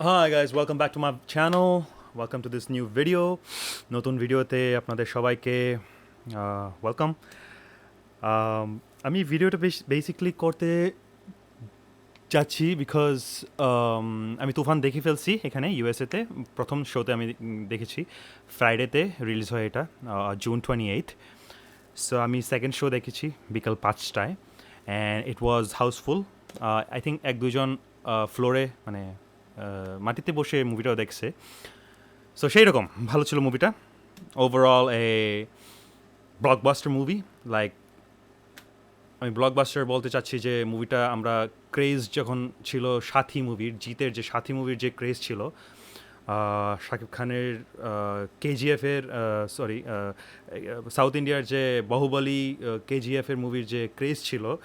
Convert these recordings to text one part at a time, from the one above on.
Hi guys, welcome back to my channel. Welcome to this new video. নতুন ভিডিওতে আপনাদের সবাইকে ওয়েলকাম আমি ভিডিওটা বেসিক্যালি করতে যাচ্ছি বিকজ আমি তুফান দেখে ফেলছি এখানে ইউএসএতে প্রথম শোতে আমি দেখেছি ফ্রাইডেতে রিলিজ হয় এটা জুন টোয়েন্টি এইথ সো আমি সেকেন্ড শো দেখেছি বিকাল পাঁচটায়। And it was housefull I think এক দুজন ফ্লোরে মানে মাটিতে বসে মুভিটাও দেখছে। সো সেই রকম ভালো ছিল মুভিটা overall a blockbuster movie like আমি ব্লকবাস্টার বলতে চাচ্ছি যে মুভিটা আমরা ক্রেজ যখন ছিল সাথী মুভির জিতের যে সাথী মুভির যে ক্রেজ ছিল শাকিব খানের কেজিএফের সরি সাউথ ইন্ডিয়ার যে বাহুবলী কেজিএফের মুভির যে ক্রেজ ছিল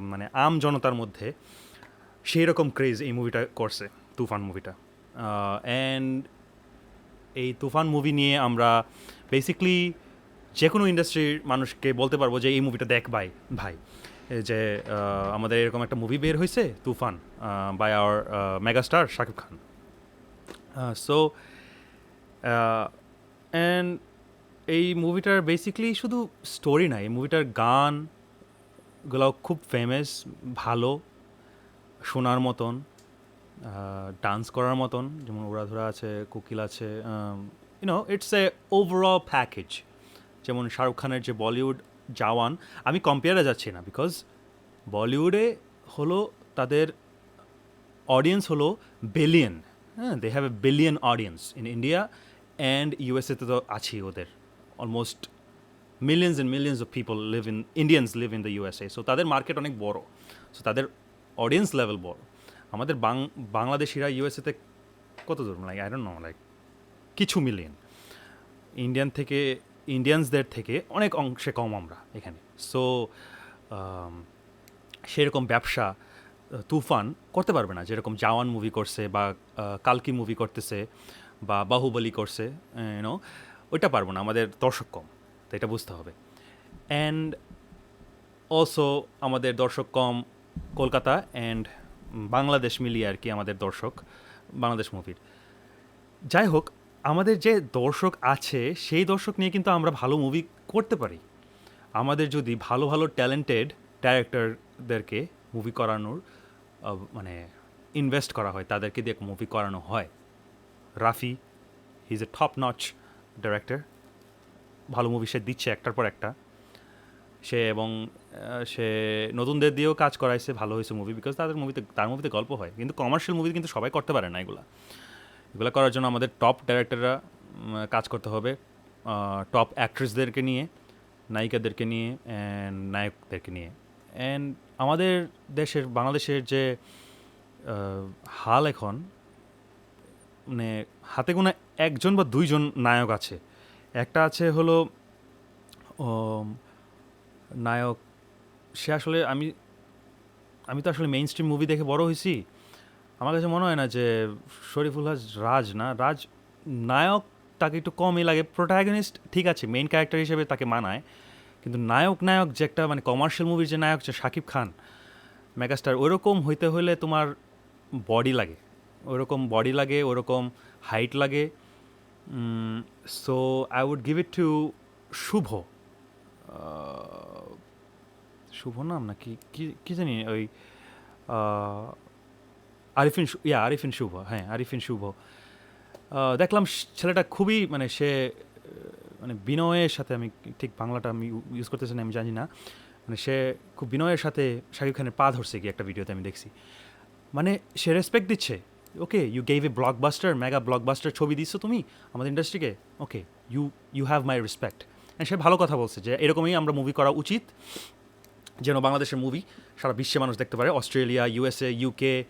মানে আম জনতার মধ্যে সেই রকম ক্রেজ এই মুভিটা করছে, তুফান মুভিটা অ্যান্ড এই তুফান মুভি নিয়ে আমরা বেসিকলি যে কোনো ইন্ডাস্ট্রির মানুষকে বলতে পারব যে এই মুভিটা দেখ ভাই ভাই। যে আমাদের এরকম একটা মুভি বের হয়েছে, Toofan by our megastar Shakib Khan. So and এই মুভিটার বেসিকলি শুধু স্টোরি না, এই মুভিটার গানগুলো খুব ফেমাস ভালো। শোনার মতন ডান্স করার মতন, যেমন ওরাধরা আছে, কোকিল আছে you know it's a overall package যেমন শাহরুখ খানের যে বলিউড জাওয়ান, আমি কম্পেয়ারে যাচ্ছি না বিকজ বলিউডে হলো তাদের অডিয়েন্স হলো বিলিয়ন হ্যাঁ they have a billion audience in India and ইউএসএতে তো আছেই ওদের almost millions and millions of people live in Indians live in the USA so তাদের মার্কেট অনেক বড় সো তাদের অডিয়েন্স লেভেল বড় আমাদের বাংলাদেশিরা ইউএসএতে কত দূর like I don't know like কিছু মিলিয়ন ইন্ডিয়ান থেকে ইন্ডিয়ানসদের থেকে অনেক অংশে কম আমরা এখানে। সো সেরকম ব্যবসা তুফান করতে পারবে না। যেরকম জাওয়ান মুভি করছে বা কালকি মুভি করতেছে বা বাহুবলী করছে ইউনো ওইটা পারব না। আমাদের দর্শক কম, তো এটা বুঝতে হবে। অ্যান্ড অলসো আমাদের দর্শক কম কলকাতা অ্যান্ড বাংলাদেশ মিলিয়ে আর কি আমাদের দর্শক, বাংলাদেশ মুভির যাই হোক, আমাদের যে দর্শক আছে, সেই দর্শক নিয়ে কিন্তু আমরা ভালো মুভি করতে পারি। আমাদের যদি ভালো ভালো ট্যালেন্টেড ডাইরেক্টরদেরকে মুভি করানোর মানে ইনভেস্ট করা হয়, তাদেরকে দিয়ে মুভি করানো হয়। Raafi is a top notch director ভালো মুভি সে দিচ্ছে একটার পর একটা। সে এবং সে নতুনদের দিয়েও কাজ করাইছে, ভালো হয়েছে মুভি বিকজ তাদের মুভিতে তার মুভিতে গল্প হয়। কিন্তু কমার্শিয়াল মুভি কিন্তু সবাই করতে পারে না এগুলা। এগুলো করার জন্য আমাদের টপ ডাইরেক্টররা কাজ করতে হবে টপ অ্যাক্ট্রেসদেরকে নিয়ে, নায়িকাদেরকে নিয়ে অ্যান্ড নায়কদেরকে নিয়ে। অ্যান্ড আমাদের দেশের, বাংলাদেশের যে হাল এখন মানে হাতে গোনা একজন বা দুইজন নায়ক আছে। একটা আছে হলো নায়ক, সে আসলে আমি আমি তো আসলে মেইন স্ট্রিম মুভি দেখে বড় হয়েছি। আমার কাছে মনে হয় না যে শরীফুল হাজ রাজ না, রাজ নায়ক তাকে একটু কমই লাগে। প্রোটাগনিস্ট ঠিক আছে মেইন ক্যারেক্টার হিসেবে তাকে মানায়, কিন্তু নায়ক নায়ক যে একটা মানে কমার্শিয়াল মুভির যে নায়ক যে শাকিব খান মেগাস্টার ওইরকম হইতে হলে তোমার বডি লাগে। ওইরকম বডি লাগে, ওরকম হাইট লাগে। So I would give it to Shuvo. Shuvo নাম না কি, কি- জানি, ওই আরিফিন ইয়া, আরিফিন শুভ হ্যাঁ আরিফিন শুভ। দেখলাম ছেলেটা খুবই মানে সে মানে বিনয়ের সাথে আমি ঠিক বাংলাটা আমি ইউজ করতেছি না, আমি জানি না। মানে সে খুব বিনয়ের সাথে শাকিব খানের পা ধরছে কি একটা ভিডিওতে আমি দেখছি। মানে সে রেসপেক্ট দিচ্ছে। Okay you gave a blockbuster mega blockbuster ছবি দিচ্ছ তুমি আমাদের ইন্ডাস্ট্রিকে okay you you have my respect সে ভালো কথা বলছে যে এরকমই আমরা মুভি করা উচিত যেন বাংলাদেশের মুভি সারা বিশ্বে মানুষ দেখতে পারে। অস্ট্রেলিয়া ইউএসএ ইউকে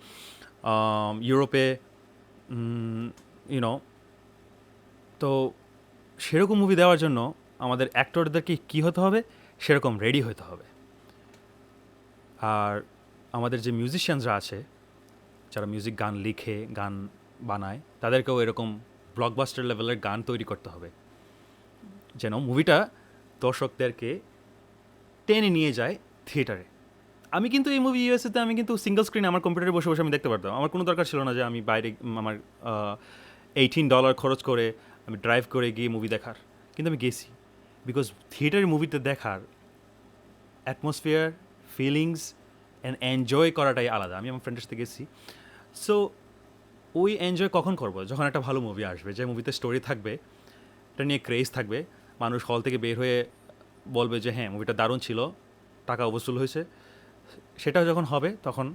ইউরোপে ইউনো তো সেরকম মুভি দেওয়ার জন্য আমাদের অ্যাক্টরদেরকে কী হতে হবে? সেরকম রেডি হতে হবে। আর আমাদের যে মিউজিশিয়ানসরা আছে, যারা মিউজিক গান লিখে, গান বানায়, তাদেরকেও এরকম ব্লকবাস্টার লেভেলের গান তৈরি করতে হবে। যেন মুভিটা দর্শকদেরকে টেনে নিয়ে যায় থিয়েটারে। আমি কিন্তু এই মুভি ইউএসএতে আমি কিন্তু সিঙ্গেল স্ক্রিনে আমার কম্পিউটারে বসে বসে আমি দেখতে পারতাম। আমার কোনো দরকার ছিল না যে আমি বাইরে আমার এইটিন ডলার খরচ করে আমি ড্রাইভ করে গিয়ে মুভি দেখার। কিন্তু আমি গেছি। বিকজ থিয়েটারের মুভিতে দেখার অ্যাটমসফিয়ার ফিলিংস অ্যান্ড এনজয় করাটাই আলাদা। আমি আমার ফ্রেন্ডের সাথে গেছি। সো ওই এনজয় কখন করব? যখন একটা ভালো মুভি আসবে, যে মুভিতে স্টোরি থাকবে, এটা নিয়ে ক্রেজ থাকবে মানুষ হল থেকে বের হয়ে বলবে যে হ্যাঁ মুভিটা দারুণ ছিল, টাকা অবসুল হয়েছে। সেটা যখন হবে, তখন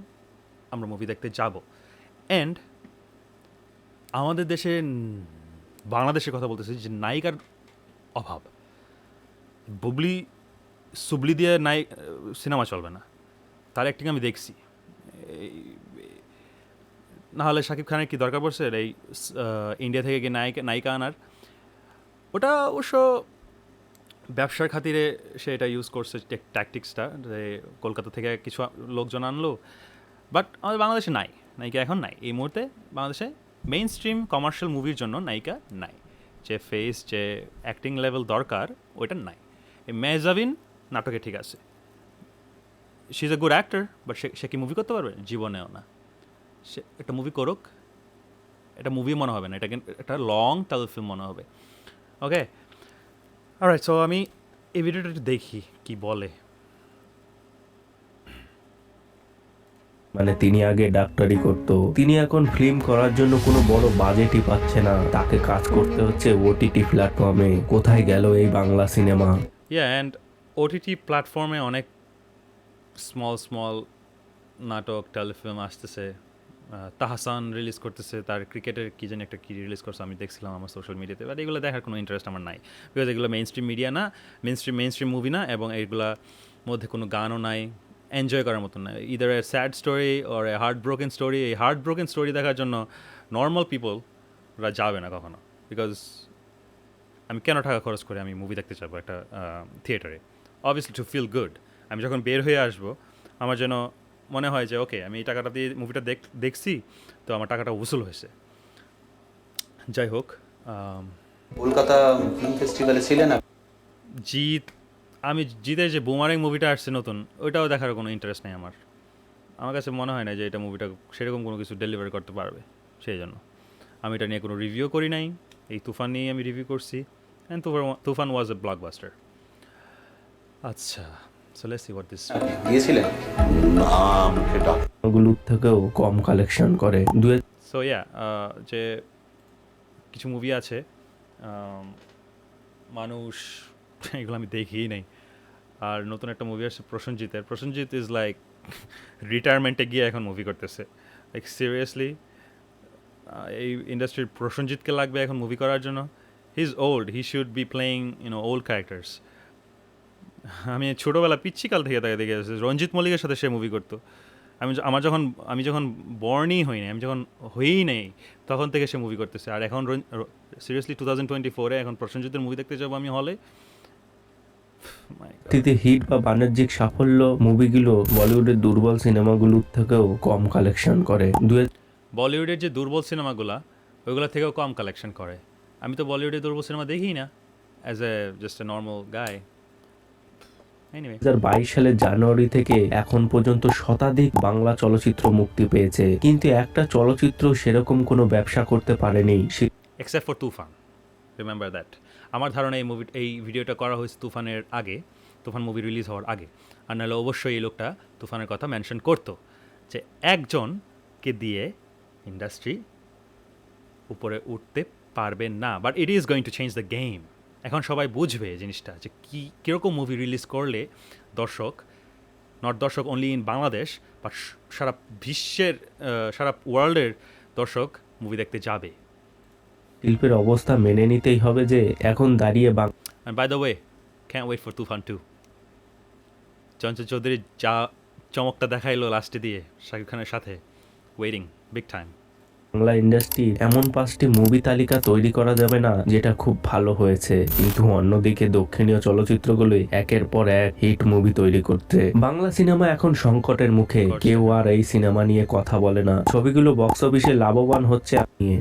আমরা মুভি দেখতে যাব। অ্যান্ড আমাদের দেশে, বাংলাদেশের কথা বলতেছি, যে নায়িকার অভাব। বুবলি, সুবলি দিয়ে নাই সিনেমা চলবে না। তার অ্যাক্টিং আমি দেখছি। এই- না হলে শাকিব খানের কি দরকার পড়ছে? এই ইন্ডিয়া থেকে গিয়ে নায়িকা নায়িকা আনার। ওটা অবশ্য ব্যবসার খাতিরে সে এটা ইউজ করছে ট্যাকটিক্সটা যে কলকাতা থেকে কিছু লোকজন আনলো। বাট আমাদের বাংলাদেশে নাই, নায়িকা এখন নাই। এই মুহূর্তে বাংলাদেশে মেইন স্ট্রিম কমার্শিয়াল মুভির জন্য নায়িকা নাই। যে ফেস যে অ্যাক্টিং লেভেল দরকার, ওইটা নাই। এই মেজাবিন নাটকে ঠিক আছে। She is a good actor but সে সে কি মুভি করতে পারবে? জীবনেও না। সে একটা মুভি করুক। এটা মুভি মনে হবে না, এটা কিন্তু একটা লং টেল ফিল্ম মনে হবে। ওকে অলরাইট সো আমি এই ভিডিওটা একটু দেখি কি বলে। মানে তিনি আগে ডাক্তারি করত। তিনি এখন ফিল্ম করার জন্য কোনো বড় বাজেটই পাচ্ছে না। তাকে কাজ করতে হচ্ছে ওটিটি প্ল্যাটফর্মে কোথায় গেল এই Bangla cinema yeah and OTT প্ল্যাটফর্মে অনেক স্মল স্মল নাটক টেলিফিল্ম আসতেছে। তাহসান রিলিজ করতেছে, তার ক্রিকেটের কী জানি একটা কী রিলিজ করছে, আমি দেখছিলাম আমার সোশ্যাল মিডিয়াতে বাট এগুলো দেখার কোনো ইন্টারেস্ট আমার নাই। বিকজ এগুলো মেইন স্ট্রিম মিডিয়া না mainstream mainstream movie না, এবং এইগুলা মধ্যে কোনো গানও নাই এনজয় করার মতন না either a sad story or a heart broken story এই হার্ট ব্রোকেন স্টোরি দেখার জন্য নর্মাল পিপলরা যাবে না কখনো। বিকজ আমি কেন টাকা খরচ করে আমি মুভি দেখতে যাব একটা থিয়েটারে অবভিয়াসলি টু ফিল গুড আমি যখন বের হয়ে আসব, আমার যেন মনে হয় যে ওকে আমি এই টাকাটা দিয়ে মুভিটা দেখ দেখছি। তো আমার টাকাটা উসুল হয়েছে। যাই হোক কলকাতা ফিল্ম ফেস্টিভ্যালে ছিলেন? জিৎ আমি জিতের যে বুমারিং মুভিটা আসছে নতুন ওইটাও দেখার কোনো ইন্টারেস্ট নেই আমার। আমার কাছে মনে হয় না যে এটা মুভিটা সেরকম কোনো কিছু ডেলিভারি করতে পারবে সেই জন্য। আমি এটা নিয়ে কোনো রিভিউ করি নাই। এই তুফান নিয়ে আমি রিভিউ করছি। And Toofan Toofan was a blockbuster আচ্ছা। So let's see what this না ডাক। থেকেও কম কালেকশন করে। সো ইয়া যে কিছু মুভি আছে মানুষ এগুলো আমি দেখিই নাই। আর নতুন একটা মুভি আসছে প্রসেনজিতের প্রসেনজিৎ ইজ লাইক রিটায়ারমেন্টে গিয়ে এখন মুভি করতেছে। লাইক সিরিয়াসলি এই ইন্ডাস্ট্রির প্রসেনজিৎকে লাগবে এখন মুভি করার জন্য। He is old he should be playing you know old characters আমি ছোটোবেলা পিচ্ছিকাল থেকে তাকে দেখে আসছি রঞ্জিত মল্লিকের সাথে সে মুভি করতো। আমি আমার যখন আমি যখন বর্নই হইনি আমি যখন হয়েই নেই তখন থেকে সে মুভি করতেছে। আর এখন সিরিয়াসলি টু থাউজেন্ড টোয়েন্টি ফোরে এখন প্রসেনজিতের মুভি দেখতে যাব আমি হলে হিট বা বাণিজ্যিক সাফল্য মুভিগুলো বলিউডের দুর্বল সিনেমাগুলোর থেকেও কম কালেকশন করে। বলিউডের যে দুর্বল সিনেমাগুলা ওইগুলা থেকেও কম কালেকশন করে। আমি তো বলিউডের দুর্বল সিনেমা দেখি না as a just a normal guy anyway হাজার বাইশ সালের জানুয়ারি থেকে এখন পর্যন্ত শতাধিক বাংলা চলচ্চিত্র মুক্তি পেয়েছে। কিন্তু একটা চলচ্চিত্র সেরকম কোনো ব্যবসা করতে পারেনি সে- except for Toofan remember that আমার ধারণা এই মুভি এই ভিডিওটা করা হয়েছে তুফানের আগে তুফান মুভি রিলিজ হওয়ার আগে। আর নাহলে অবশ্যই এই লোকটা তুফানের কথা মেনশন করতো যে একজনকে দিয়ে ইন্ডাস্ট্রি উপরে উঠতে পারবে না। But it is going to change the game এখন সবাই বুঝবে জিনিসটা যে কী কীরকম মুভি রিলিজ করলে দর্শক নট দর্শক অনলি ইন বাংলাদেশ বাট সারা বিশ্বের সারা ওয়ার্ল্ডের দর্শক মুভি দেখতে যাবে শিল্পের অবস্থা মেনে নিতেই হবে যে এখন দাঁড়িয়ে বাং by by way way, wait for Tufan 2. Chanchal Chowdhury যা চমকটা দেখাইলো লাস্টে দিয়ে শাকিব খানের সাথে ওয়েটিং বিগ টাইম বাংলা ইন্ডাস্ট্রির এমন পাঁচটি মুভি তালিকা তৈরি করা যাবে না যেটা খুব ভালো হয়েছে। কিন্তু অন্যদিকে দক্ষিণীয় চলচ্চিত্রগুলোই একের পর এক হিট মুভি তৈরি করছে। বাংলা সিনেমা এখন সংকটের মুখে। কেউ আর এই সিনেমা নিয়ে কথা বলে না। ছবিগুলো বক্স অফিসে লাভবান হচ্ছে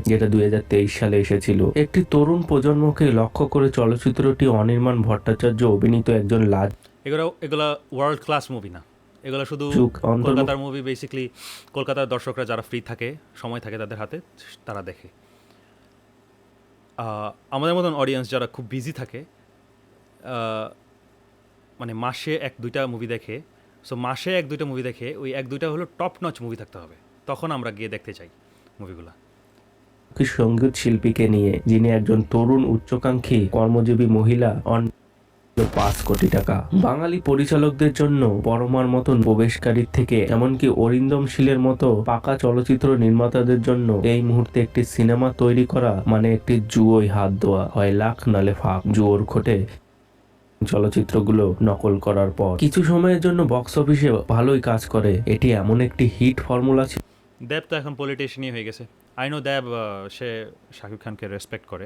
যেটা দুই হাজার তেইশ সালে এসেছিল। একটি তরুণ প্রজন্মকে লক্ষ্য করে চলচ্চিত্রটি অনির্মাণ ভট্টাচার্য অভিনীত একজন লাজ এগুলো এগুলো ওয়ার্ল্ড ক্লাস মুভি না। এগুলো শুধু কলকাতার মুভি বেসিক্যালি কলকাতার দর্শকরা যারা ফ্রি থাকে সময় থাকে তাদের হাতে তারা দেখে। আমাদের মতন অডিয়েন্স যারা খুব বিজি থাকে মানে মাসে এক দুইটা মুভি দেখে সো মাসে এক দুইটা মুভি দেখে ওই এক দুইটা হলো টপ নচ মুভি থাকতে হবে। তখন আমরা গিয়ে দেখতে চাই মুভিগুলো সংগীত শিল্পীকে নিয়ে যিনি একজন তরুণ উচ্চাকাঙ্ক্ষী কর্মজীবী মহিলা অন পাঁচ কোটি টাকা। বাঙালি পরিচালকদের জন্য পরমার মতন প্রবেশকারীর থেকে এমনকি অরিন্দম শীলের মতো পাকা চলচ্চিত্র নির্মাতাদের জন্য এই মুহূর্তে একটি সিনেমা তৈরি করা মানে একটি জুয়োয় হাত দেওয়া হয় লাখ নালে ফাঁক জুয়োর খোটে চলচ্চিত্রগুলো নকল করার পর। কিছু সময়ের জন্য বক্স অফিসে ভালোই কাজ করে। এটি এমন একটি হিট ফর্মুলা ছিল দেব তো এখন পলিটিশিয়ানই হয়ে গেছে। আই নো দেব সে শাকিব খানকে রেসপেক্ট করে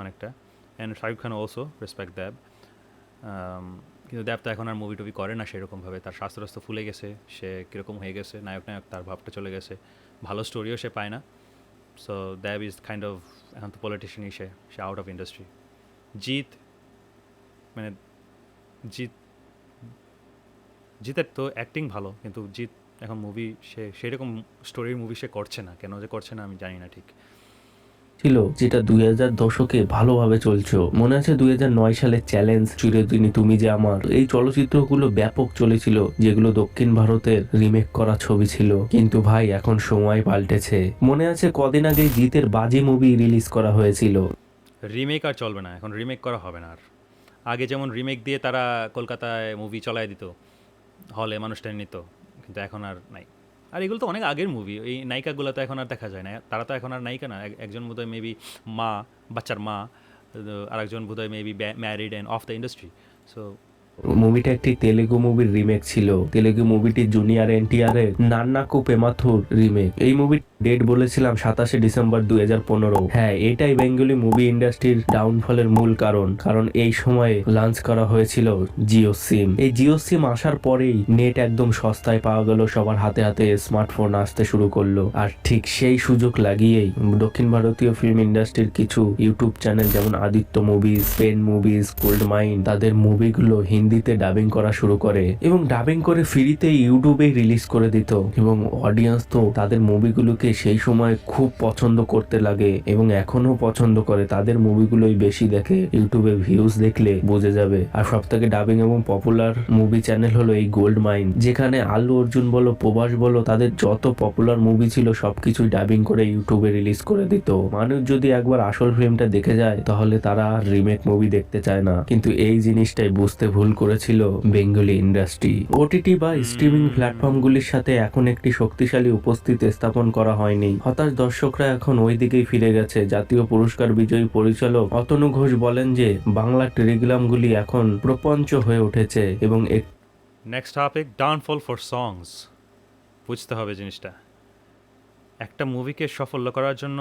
অনেকটা। And Shakib Khan also respect দেব। কিন্তু দেব তো এখন আর মুভি টুভি করে না সেরকমভাবে। তার স্বাস্থ্য ফুলে গেছে, সে কীরকম হয়ে গেছে, নায়ক নায়ক, তার ভাবটা চলে গেছে। ভালো স্টোরিও সে পায় না। So Dev is kind of এখন তো পলিটিশিয়ানই সে সে আউট অফ ইন্ডাস্ট্রি জিৎ মানে জিৎ, জিতের তো অ্যাক্টিং ভালো, কিন্তু জিৎ এখন মুভি সে, সেরকম স্টোরির মুভি সে করছে না। কেন যে করছে না আমি জানি না ঠিক। ছিল, যেটা দুই হাজার দশকে ভালোভাবে চলছিল মনে আছে দুই হাজার নয় সালে চ্যালেঞ্জ, চিরদিনই তুমি যে আমার। এই চলচ্চিত্রগুলো ব্যাপক চলেছিল, যেগুলো দক্ষিণ ভারতের রিমেক করা ছবি ছিল। কিন্তু ভাই, এখন সময় পাল্টেছে। মনে আছে কদিন আগে জিতের বাজি মুভি রিলিজ করা হয়েছিল। রিমেক আর চলবে না, এখন রিমেক করা হবে না আর। আগে যেমন রিমেক দিয়ে তারা কলকাতায় মুভি চলায় দিত, হলে মানুষ টেনে নিত, কিন্তু এখন আর নাই। আর এগুলো তো অনেক আগের মুভি এই নায়িকাগুলো তো এখন আর দেখা যায় না। তারা তো এখন আর নায়িকা না। একজন বোধহয় মেবি মা, বাচ্চার মা আর একজন বোধহয় maybe married and of the industry so মুভিটা একটি তেলেগু মুভির রিমেক ছিল। তেলেগু মুভিটি জুনিয়র এনটিআর এর নান্নাকু পেমাথুর রিমেক এই মুভি ডেট বলেছিলাম সাতাশে ডিসেম্বর দুই হাজার পনেরো। হ্যাঁ এটাই বেঙ্গলি মুভি ইন্ডাস্ট্রির ডাউনফলের মূল কারণ। কারণ এই সময়ে লঞ্চ করা হয়েছিল জিও সিম এই জিও সিম আসার পরেই নেট একদম সস্তায় পাওয়া গেল। সবার হাতে হাতে স্মার্টফোন আসতে শুরু করল। আর ঠিক সেই সুযোগ লাগিয়েই দক্ষিণ ভারতীয় ফিল্ম ইন্ডাস্ট্রির কিছু ইউটিউব চ্যানেল যেমন Aditya movies Pen movies gold mine তাদের মুভিগুলো হিন্দিতে ডাবিং করা শুরু করে এবং ডাবিং করে ফ্রিতে ইউটিউবে রিলিজ করে দিত এবং অডিয়েন্স তো তাদের মুভিগুলোকে সেই সময় খুব পছন্দ করতে লাগে এবং এখনও পছন্দ করে। তাদের মুভিগুলোই বেশি দেখে ইউটিউবে ভিউজ দেখলে বোঝা যাবে। আর সব থেকে ডাবিং এবং পপুলার মুভি চ্যানেল হলো এই গোল্ড মাইন যেখানে আল্লু অর্জুন বলো, প্রভাস বলো, তাদের যত পপুলার মুভি ছিল সবকিছুই ডাবিং করে ইউটিউবে রিলিজ করে দিত। মানুষ যদি একবার আসল ফিল্মটা দেখে যায়, তাহলে তারা রিমেক মুভি দেখতে চায় না। কিন্তু এই জিনিসটাই বুঝতে ভুল করেছিল বেঙ্গলি ইন্ডাস্ট্রি। ওটিটি বা স্ট্রিমিং প্ল্যাটফর্মগুলির সাথে এখন একটি শক্তিশালী উপস্থিতি স্থাপন করা হয়নি। হতাশ দর্শকরা এখন ওই দিকেই ফিরে গেছে। জাতীয় পুরস্কার বিজয়ী পরিচালক অতনু ঘোষ বলেন যে বাংলা টেলিগ্রামগুলি এখন প্রপঞ্চ হয়ে উঠেছে এবং next topic downfall for songs বুঝতে হবে জিনিসটা। একটা মুভিকে সাফল্য করার জন্য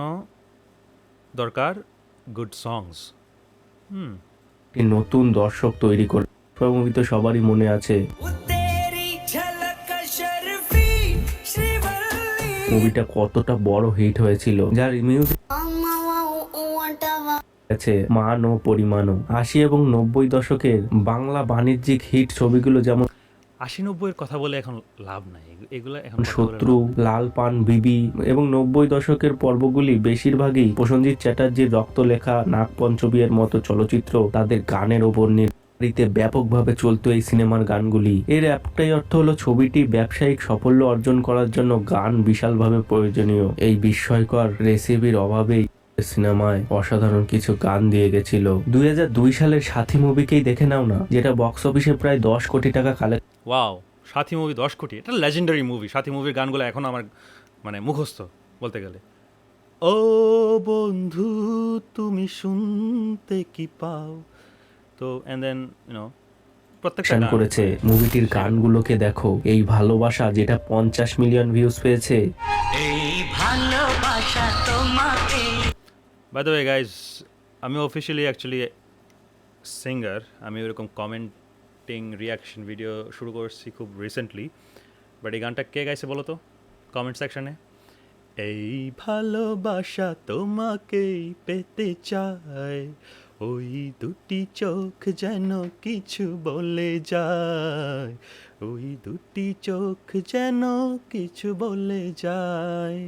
দরকার গুড সংস হুম। নতুন দর্শক তৈরি করে মুভি তো সবারই মনে আছে। মুভিটা কতটা বড় হিট হয়েছিল। যার আছে মান ও পরিমাণ আশি এবং নব্বই দশকের বাংলা বাণিজ্যিক হিট ছবিগুলো যেমন আশি নব্বইয়ের কথা বলে এখন লাভ নাই। এগুলো এখন শত্রু লাল পান বিবি এবং নব্বই দশকের পর্বগুলি বেশিরভাগই প্রসঞ্জিৎ চ্যাটার্জির রক্ত রক্তলেখা নাগপঞ্চবী এর মতো চলচ্চিত্র তাদের গানের ওপর নির্ভর নির্ধারিত ব্যাপকভাবে চলতো এই সিনেমার গানগুলি। এর একটাই অর্থ হলো ছবিটি ব্যবসায়িক সাফল্য অর্জন করার জন্য গান বিশালভাবে প্রয়োজনীয়। এই বিস্ময়কর রেসিপির অভাবেই সিনেমায় অসাধারণ কিছু গান দিয়ে গেছিল। দুই হাজার দুই সালের সাথী মুভিকেই দেখে নাও না, যেটা বক্স অফিসে প্রায় দশ কোটি টাকা কালেক্ট ওয়াও, সাথী মুভি দশ কোটি? এটা লেজেন্ডারি মুভি সাথী মুভির গানগুলো এখন আমার মানে মুখস্থ, বলতে গেলে। ও বন্ধু, তুমি শুনতে কি পাও? তো অ্যান্ড দেন ইউনো প্রত্যেকটা অ্যাকশন গান- করেছে। মুভিটির গানগুলোকে দেখো। এই ভালোবাসা যেটা পঞ্চাশ মিলিয়ন ভিউজ পেয়েছে। বাই দ্য ওয়ে গাইজ আমি অফিসিয়ালি অ্যাকচুয়ালি সিঙ্গার আমি ওরকম কমেন্টিং রিয়াকশন ভিডিও শুরু করছি খুব রিসেন্টলি বাট এই গানটা কে গাইছে বলো তো? কমেন্ট সেকশনে এই ভালোবাসা তোমাকেই পেতে চায়। ওই দুটি চোখ যেন কিছু বলে যায়। ওই দুটি চোখ যেন কিছু বলে যায়।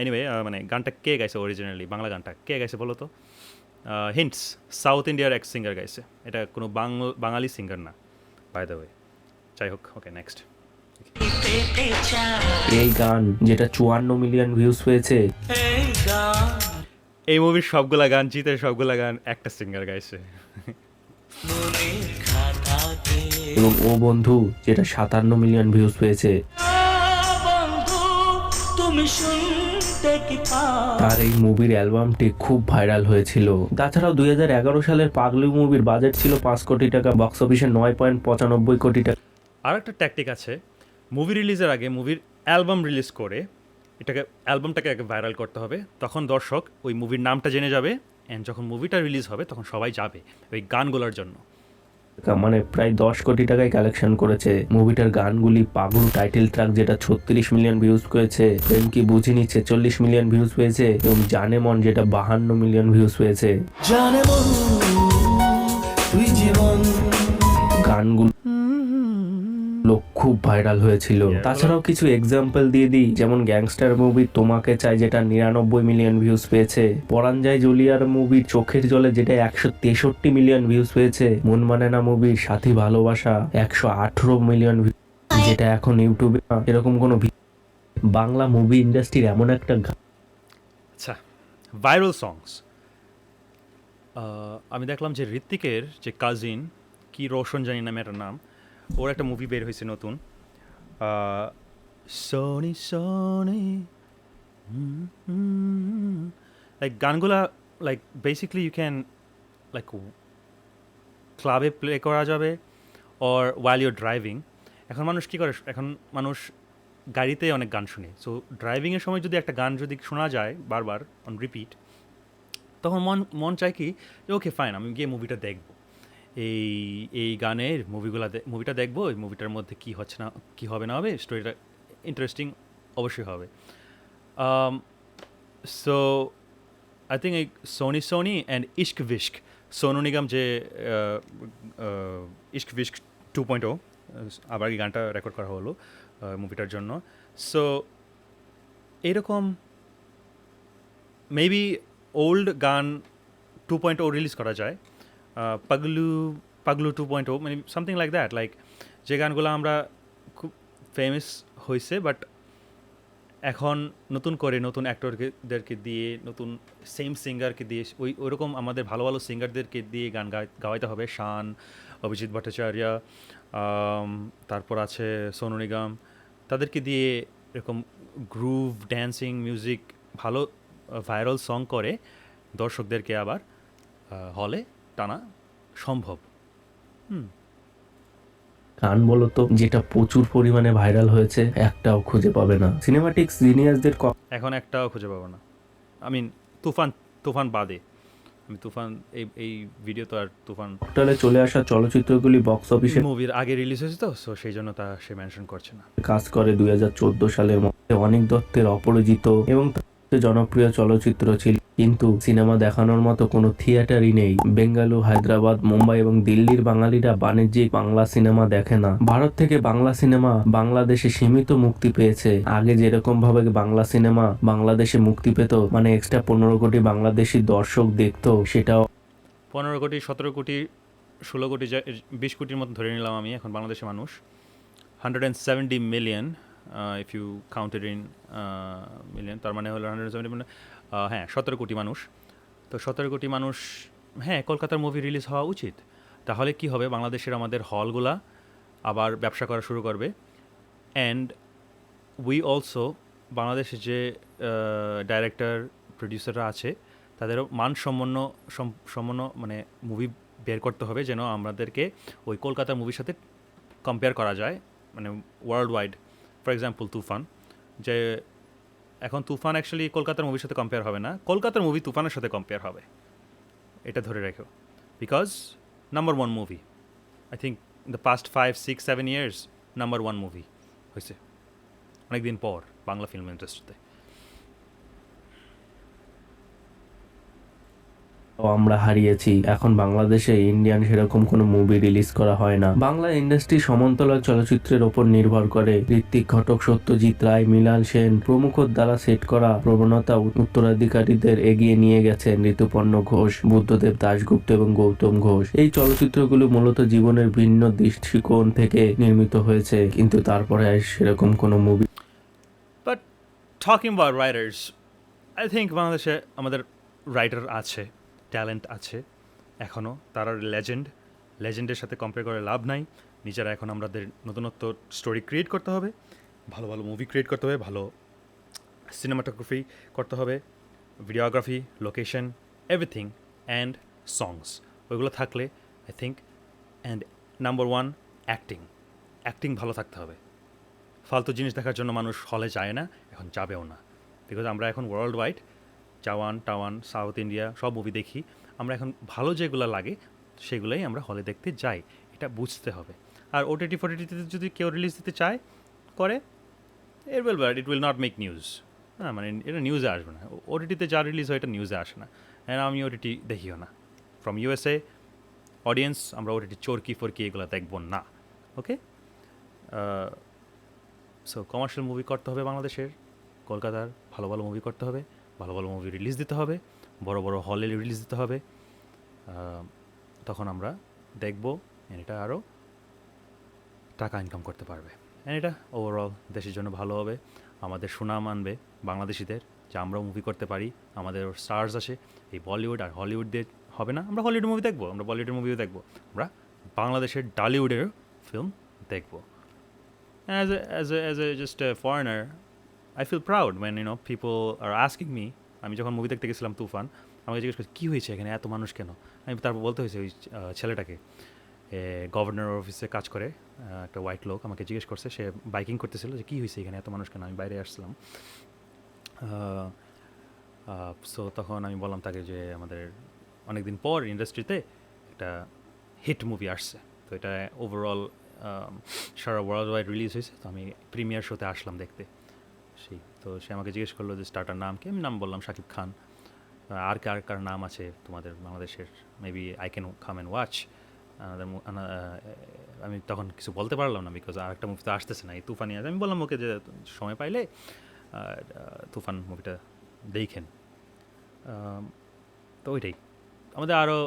এনিওয়ে মানে গানটা কে গাইছে অরিজিনালি বাংলা গানটা কে গাইছে বলো তো? হিন্টস সাউথ ইন্ডিয়ার এক সিঙ্গার গাইছে। এটা কোনো বাঙালি সিঙ্গার না বাই দ্য ওয়ে যাই হোক ওকে নেক্সট এই গান যেটা চুয়ান্ন মিলিয়ন ভিউজ পেয়েছে। এই মুভির সবগুলা গান জিতের সবগুলা গান একটা সিঙ্গার গাইছে। এবং ও বন্ধু যেটা সাতান্ন মিলিয়ন ভিউজ পেয়েছে তার এই মুভির অ্যালবামটি খুব ভাইরাল হয়েছিল। তাছাড়াও দুই হাজার এগারো সালের পাগলু মুভির বাজেট ছিল পাঁচ কোটি টাকা বক্স অফিসে নয় পয়েন্ট পঁচানব্বই কোটি টাকা। আর একটা ট্যাকটিক আছে। মুভি রিলিজের আগে মুভির অ্যালবাম রিলিজ করে এটাকে অ্যালবামটাকে আগে ভাইরাল করতে হবে। তখন দর্শক ওই মুভির নামটা জেনে যাবে অ্যান্ড যখন মুভিটা রিলিজ হবে তখন সবাই যাবে ওই গানগুলোর জন্য। মানে প্রায় দশ কোটি টাকায় কালেকশন করেছে মুভিটার গানগুলি। পাগলু টাইটেল ট্র্যাক যেটা ছত্রিশ মিলিয়ন ভিউজ পেয়েছে প্রেম কি বুঝিনি ছেচল্লিশ মিলিয়ন ভিউজ পেয়েছে এবং জানে মন যেটা বাহান্ন মিলিয়ন ভিউজ পেয়েছে। জানে গানগুলো খুব ভাইরাল হয়েছিল। তাছাড়াও কিছু এক্সাম্পল দিয়ে দিই যেমন গ্যাংস্টার মুভি তোমাকে চাই যেটা নিরানব্বই মিলিয়ন ভিউজ পেয়েছে পরাঞ্জয় জুলিয়ার মুভি চোখের জলে যেটা একশো তেষট্টি মিলিয়ন ভিউজ পেয়েছে মন মানে না মুভির সাথী ভালোবাসা একশো আঠেরো মিলিয়ন যেটা এখন ইউটিউবে এরকম কোনো বাংলা মুভি ইন্ডাস্ট্রির এমন একটা আচ্ছা ভাইরাল সংস আমি দেখলাম যে ঋত্বিকের যে কাজিন কি রোশন জানি নামে একটা নাম ওর একটা মুভি বের হয়েছে নতুন। সোনি সোনি লাইক গানগুলা like basically you can like ক্লাবে প্লে করা যাবে অর ওয়াইল ইউর ড্রাইভিং এখন মানুষ কী করে? এখন মানুষ গাড়িতে অনেক গান শুনে। সো ড্রাইভিংয়ের সময় যদি একটা গান যদি শোনা যায় বারবার অন রিপিট তখন মন মন চায় কি ওকে ফাইন আমি গিয়ে মুভিটা দেখব। এই এই গানের মুভিগুলো মুভিটা দেখব এই মুভিটার মধ্যে কী হচ্ছে না, কী হবে না হবে স্টোরিটা ইন্টারেস্টিং অবশ্যই হবে। সো আই থিঙ্ক এই Sony Sony and Ishq ভিস্ক Sonu Nigam যে ইস্ক ভিস্ক টু পয়েন্ট ও আবার এই গানটা রেকর্ড করা হলো মুভিটার জন্য। সো এরকম মেবি ওল্ড গান টু পয়েন্ট ও রিলিজ করা যায়। পাগলু পাগলু টু পয়েন্ট মানে সামথিং লাইক দ্যাট লাইক যে গানগুলো আমরা খুব ফেমাস হয়েছে বাট এখন নতুন করে নতুন অ্যাক্টরদেরকে দিয়ে, নতুন সেম সিঙ্গারকে দিয়ে, ওই ওরকম আমাদের ভালো ভালো সিঙ্গারদেরকে দিয়ে গান গাওয়াইতে হবে। শান, অভিজিৎ ভট্টাচার্য তারপর আছে সোনু নিগম। তাদেরকে দিয়ে এরকম গ্রুভ ড্যান্সিং মিউজিক ভালো ভাইরাল সং করে দর্শকদেরকে আবার হলে টানা সম্ভব। গান বলতো যেটা প্রচুর পরিমাণে ভাইরাল হয়েছে একটাও খুঁজে পাবে না। সিনেমাটিক্স জিনিয়াসদের এখন একটাও খুঁজে পাবো না। আই মিন তুফান তুফান বাদে। আমি তুফান এই এই ভিডিও তো আর তুফান ককটেলে চলে আসা চলচ্চিত্রগুলি বক্স অফিসে মুভির আগে রিলিজ হয়েছে তো সো সেই জন্য তা সে মেনশন করছে না। কাজ করে দুই হাজার চোদ্দ সালের মধ্যে অনেক দত্তের অপরিচিত এবং জনপ্রিয় চলচ্চিত্র ছিল। কিন্তু সিনেমা দেখানোর মতো কোনো থিয়েটারই নেই। বেঙ্গালুরু, হায়দ্রাবাদ, মুম্বাই এবং দিল্লির বাঙালিরা বাণিজ্যিক বাংলা সিনেমা দেখে না। ভারত থেকে বাংলা সিনেমা বাংলাদেশে সীমিত মুক্তি পেয়েছে। আগে যেরকম ভাবে বাংলা সিনেমা বাংলাদেশে মুক্তি পেত মানে এক্সট্রা পনেরো কোটি বাংলাদেশি দর্শক দেখতো, সেটাও পনেরো কোটি, সতেরো কোটি, ষোলো কোটি বিশ কোটির মতো ধরে নিলাম আমি, এখন বাংলাদেশের মানুষ। Hundred and seventy million if you counted in million তার মানে হলো হান্ড্রেড সেভেন্টি হ্যাঁ সতেরো কোটি মানুষ। তো সতেরো কোটি মানুষ হ্যাঁ কলকাতার মুভি রিলিজ হওয়া উচিত। তাহলে কি হবে? বাংলাদেশের আমাদের হলগুলা আবার ব্যবসা করা শুরু করবে। অ্যান্ড উই অলসো বাংলাদেশের যে ডাইরেক্টর প্রডিউসাররা আছে, তাদেরও মান সম্পন্ন সম- সম্পন্ন মানে মুভি বের করতে হবে যেন আমাদেরকে ওই কলকাতার মুভির সাথে কম্পেয়ার করা যায় মানে world wide for example Toofan, যে এখন তুফান অ্যাকচুয়ালি কলকাতার মুভির সাথে কম্পেয়ার হবে না। কলকাতার মুভি তুফানের সাথে কম্পেয়ার হবে। এটা ধরে রেখো। Because number one movie I think the past five six seven years number one movie হয়েছে। অনেকদিন পর বাংলা ফিল্ম ইন্ডাস্ট্রিতে আমরা হারিয়েছি। এখন বাংলাদেশে ইন্ডিয়ান সেরকম কোনো মুভি রিলিজ করা হয় না। বাংলা ইন্ডাস্ট্রি সমান্তরাল চলচ্চিত্রের ওপর নির্ভর করে। ঋত্বিক ঘটক, সত্যজিৎ রায় মৃণাল সেন প্রমুখর দ্বারা সেট করা প্রবণতা উত্তরাধিকারীদের এগিয়ে নিয়ে গেছেন ঋতুপর্ণ ঘোষ, বুদ্ধদেব দাশগুপ্ত এবং গৌতম ঘোষ। এই চলচ্চিত্রগুলো মূলত জীবনের ভিন্ন দৃষ্টিকোণ থেকে নির্মিত হয়েছে, কিন্তু তারপরে সেরকম কোনো movie but talking about writers I think বাংলাদেশে আমাদের রাইটার আছে। ট্যালেন্ট আছে এখনও তারা লেজেন্ড। লেজেন্ডের সাথে কম্পেয়ার করে লাভ নাই। নিজেরা এখন আমাদের নতুনত্ব স্টোরি ক্রিয়েট করতে হবে। ভালো ভালো মুভি ক্রিয়েট করতে হবে। ভালো সিনেমাটোগ্রাফি করতে হবে। Videography location everything and songs ওইগুলো থাকলে I think and number one acting acting ভালো থাকতে হবে। ফালতু জিনিস দেখার জন্য মানুষ হলে যায় না, এখন যাবেও না। বিকজ আমরা এখন ওয়ার্ল্ড ওয়াইড চাওয়ান টাওয়ান, সাউথ ইন্ডিয়া সব মুভি দেখি। আমরা এখন ভালো যেগুলো লাগে, সেগুলোই আমরা হলে দেখতে যাই। এটা বুঝতে হবে। আর ওটিটি ফোটিটিতে যদি কেউ রিলিজ দিতে চায়, করে এর will but it will not make news হ্যাঁ মানে এটা নিউজে আসবে না। ওটিটিতে যা রিলিজ হয়, এটা নিউজে আসে না। হ্যাঁ আমি ওটিটি দেখিও না। ফ্রম ইউএসএ অডিয়েন্স আমরা ওটিটি চোরকি ফোরকি এগুলো দেখব না। ওকে সো কমার্শিয়াল মুভি করতে হবে বাংলাদেশের। কলকাতার ভালো ভালো মুভি করতে হবে। ভালো ভালো মুভি রিলিজ দিতে হবে বড় বড় হলে রিলিজ দিতে হবে তখন আমরা দেখব এটা আরও টাকা ইনকাম করতে পারবে। এটা ওভারঅল দেশের জন্য ভালো হবে আমাদের সুনাম আনবে বাংলাদেশিদের যে আমরা মুভি করতে পারি আমাদের স্টার্স আসে এই বলিউড আর হলিউডদের হবে না আমরা হলিউড মুভি দেখব আমরা বলিউডের মুভিও দেখব আমরা বাংলাদেশের ডালিউডের ফিল্ম দেখব। As a as a a, a a just a foreigner, feel proud man know people are asking me. আমি যখন মুভি দেখতে গেছিলাম তুফান আমাকে জিজ্ঞেস করছে কী হয়েছে এখানে? এত মানুষ কেন? আমি তারপর বলতে হয়েছে ওই ছেলেটাকে। গভর্নর অফিসে কাজ করে একটা হোয়াইট লোক আমাকে জিজ্ঞেস করছে সে বাইকিং করতেছিল যে কী হয়েছে এখানে? এত মানুষ কেন? আমি বাইরে আসছিলাম। সো তখন আমি বললাম তাকে যে আমাদের অনেকদিন পর ইন্ডাস্ট্রিতে একটা হিট মুভি আসছে। তো এটা ওভারঅল সারা ওয়ার্ল্ড ওয়াইড রিলিজ হয়েছে তো আমি প্রিমিয়ার শোতে আসলাম দেখতে। সেই তো সে আমাকে জিজ্ঞেস করল যে স্টার্টার নাম কি? আমি নাম বললাম শাকিব খান। আর কার কার নাম আছে তোমাদের বাংলাদেশের? Maybe I can come and watch আমাদের আমি তখন কিছু বলতে পারলাম না বিকজ আর একটা মুভি তো আসতেছে না। এই তুফানি আছে। আমি বললাম, ওকে, যে সময় পাইলে তুফান মুভিটা দেখেন। তো ওইটাই। আমাদের আরও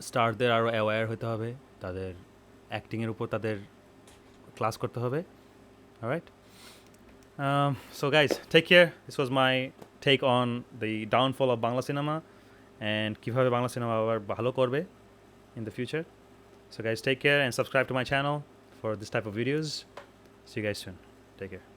স্টারদের আরও অ্যাওয়্যার হতে হবে। তাদের অ্যাক্টিংয়ের উপর তাদের ক্লাস করতে হবে। Right So guys take care this was my take on the downfall of Bangla cinema and কীভাবে বাংলা সিনেমা আবার ভালো করবে in the future. So, guys, take care and subscribe to my channel for this type of videos. See you guys soon. Take care.